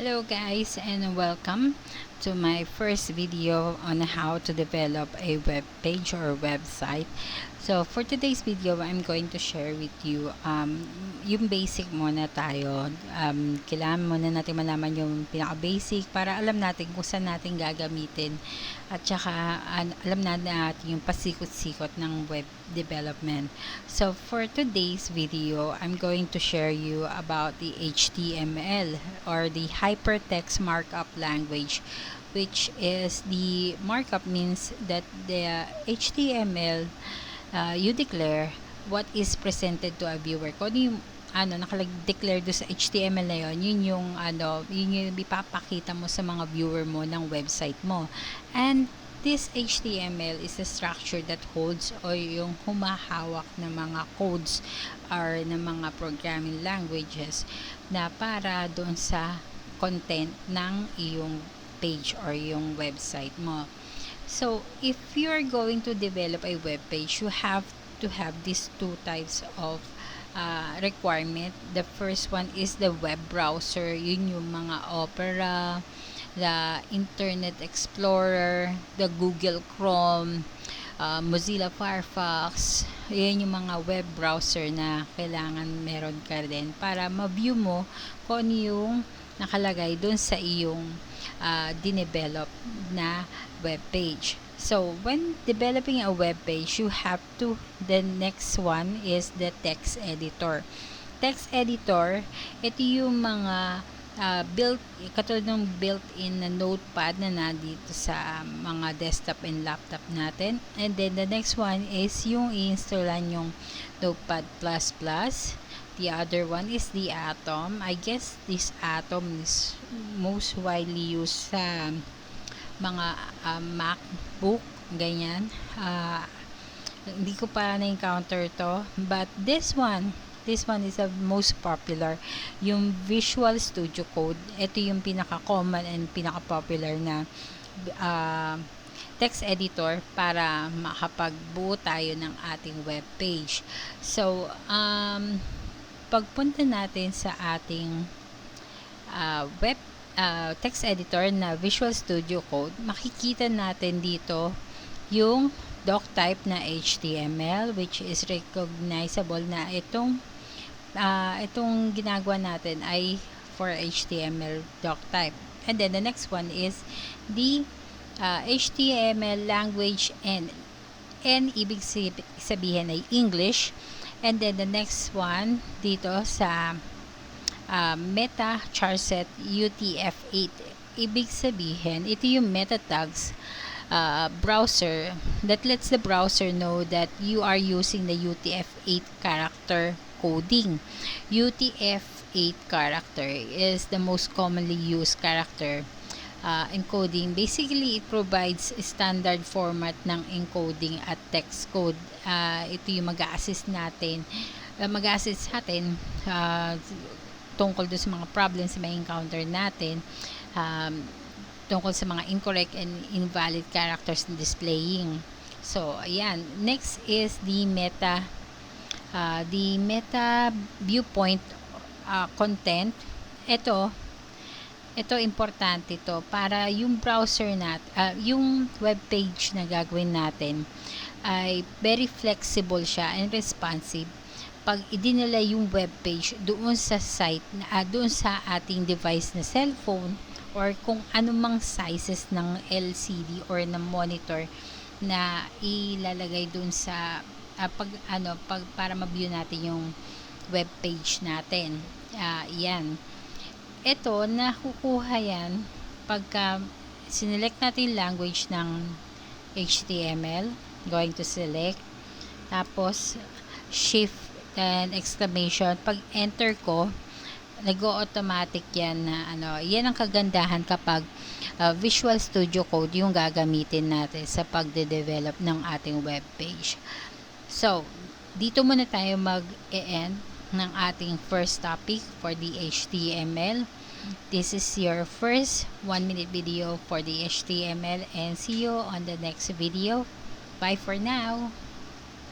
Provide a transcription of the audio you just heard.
Hello guys and welcome to my first video on how to develop a web page or website. So for today's video, I'm going to share with you um, yung basic muna tayo. Um, kailangan muna natin malaman yung pinaka-basic para alam natin kung saan natin gagamitin at saka an- alam na natin yung pasikot-sikot ng web development. So for today's video, I'm going to share you about the HTML or the Hypertext Markup Language which is the markup means that the HTML uh, you declare what is presented to a viewer. Kung ano yung ano, nakalag-declare do sa HTML na yon, yun yung ano, yun yung ipapakita mo sa mga viewer mo ng website mo. And this HTML is a structure that holds o yung humahawak ng mga codes or ng mga programming languages na para doon sa content ng iyong page or yung website mo. So, if you're going to develop a web page, you have to have these two types of uh, requirement. The first one is the web browser. Yun yung mga Opera, the Internet Explorer, the Google Chrome, uh, Mozilla Firefox. Yan yung mga web browser na kailangan meron ka din para ma-view mo kung ano yung nakalagay doon sa iyong uh, dinevelop na web page. So, when developing a web page, you have to, the next one is the text editor. Text editor, ito yung mga uh, built, katulad ng built-in na notepad na nandito sa mga desktop and laptop natin. And then, the next one is yung i-installan yung Notepad++. The other one is the Atom. I guess this Atom is most widely used sa mga uh, MacBook, ganyan. Uh, hindi ko pa na-encounter to. But this one, this one is the most popular. Yung Visual Studio Code, ito yung pinaka-common and pinaka-popular na uh, text editor para makapagbuo tayo ng ating web page. So, um, pagpunta natin sa ating uh, web uh, text editor na Visual Studio Code, makikita natin dito yung doc type na HTML which is recognizable na itong uh, itong ginagawa natin ay for HTML doc type. And then the next one is the uh, HTML language and N ibig sabihin ay English And then the next one dito sa uh, Meta Charset UTF-8. Ibig sabihin, ito yung meta tags uh, browser that lets the browser know that you are using the UTF-8 character coding. UTF-8 character is the most commonly used character uh, encoding. Basically, it provides standard format ng encoding at text code. Uh, ito yung mag-assist natin, uh, mag-assist natin uh, tungkol doon sa mga problems na may encounter natin. Um, tungkol sa mga incorrect and invalid characters na displaying. So, ayan. Next is the meta uh, the meta viewpoint uh, content. Ito, ito importante to. Para yung browser nat uh, yung web page na gagawin natin ay very flexible siya and responsive. Pag idinala yung web page doon sa site uh, doon sa ating device na cellphone or kung anumang sizes ng LCD or ng monitor na ilalagay doon sa uh, pag ano pag para ma-view natin yung web page natin. Uh, yan ito, nakukuha yan pagka sinelect natin language ng HTML. Going to select. Tapos, shift and exclamation. Pag enter ko, nag-automatic yan na ano, yan ang kagandahan kapag uh, Visual Studio Code yung gagamitin natin sa pagde-develop ng ating web page. So, dito muna tayo mag-end ng ating first topic for the HTML. This is your first 1 minute video for the HTML and see you on the next video. Bye for now!